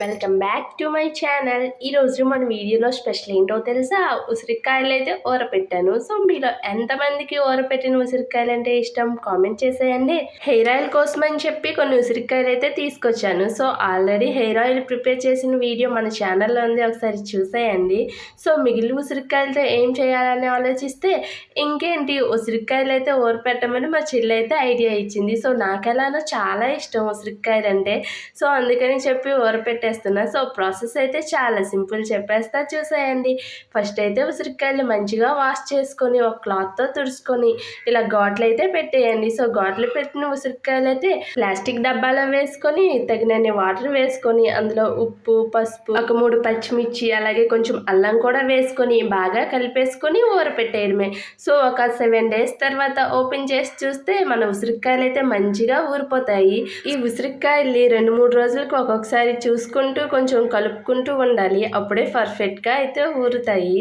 Welcome back to my channel ఈరోజు మన వీడియోలో స్పెషల్ ఏంటో తెలుసా? ఉసిరికాయలు అయితే ఊరపెట్టాను. సో మీలో ఎంతమందికి ఊరపెట్టిన ఉసిరికాయలు అంటే ఇష్టం? కామెంట్ చేసేయండి. హెయిర్ ఆయిల్ కోసం అని చెప్పి కొన్ని ఉసిరికాయలు అయితే తీసుకొచ్చాను. So already hair oil prepare చేసిన వీడియో మన ఛానల్లో ఉంది. ఒకసారి చూసేయండి. సో మిగిలిన ఉసిరికాయలతో ఏం చేయాలని ఆలోచిస్తే ఇంకేంటి? ఉసిరికాయలు అయితే ఊరపెట్టమని మా చెల్లి అయితే ఐడియా ఇచ్చింది. సో నాకు ఎలానో చాలా ఇష్టం ఉసిరికాయలు అంటే సో అందుకని చెప్పి ఊరపెట్టే పెట్టేస్తున్నా సో ప్రాసెస్ అయితే చాలా సింపుల్ చెప్పేస్తా. చూసేయండి. ఫస్ట్ అయితే ఉసిరికాయలు మంచిగా వాష్ చేసుకొని ఒక క్లాత్తో తుడుచుకొని ఇలా ఘాట్లు అయితే పెట్టేయండి. సో ఘాట్లు పెట్టిన ఉసిరికాయలు అయితే ప్లాస్టిక్ డబ్బాలో వేసుకొని తగినన్ని వాటర్ వేసుకొని అందులో ఉప్పు పసుపు ఒక మూడు పచ్చిమిర్చి అలాగే కొంచెం అల్లం కూడా వేసుకొని బాగా కలిపేసుకొని ఊరపెట్టేయడమే సో ఒక సెవెన్ డేస్ తర్వాత ఓపెన్ చేసి చూస్తే మన ఉసిరికాయలు అయితే మంచిగా ఊరిపోతాయి. ఈ ఉసిరికాయల్ని రెండు మూడు రోజులకు ఒక్కొక్కసారి చూసుకొని చూసుకుంటూ కొంచెం కలుపుకుంటూ ఉండాలి. అప్పుడే పర్ఫెక్ట్గా అయితే ఊరుతాయి.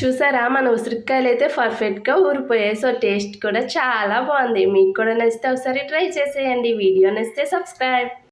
చూసారా? మన ఉసిరికాయలు అయితే పర్ఫెక్ట్గా ఊరిపోయాయి. సో టేస్ట్ కూడా చాలా బాగుంది. మీకు కూడా నచ్చితే ఒకసారి ట్రై చేసేయండి. వీడియో నచ్చితే సబ్స్క్రైబ్.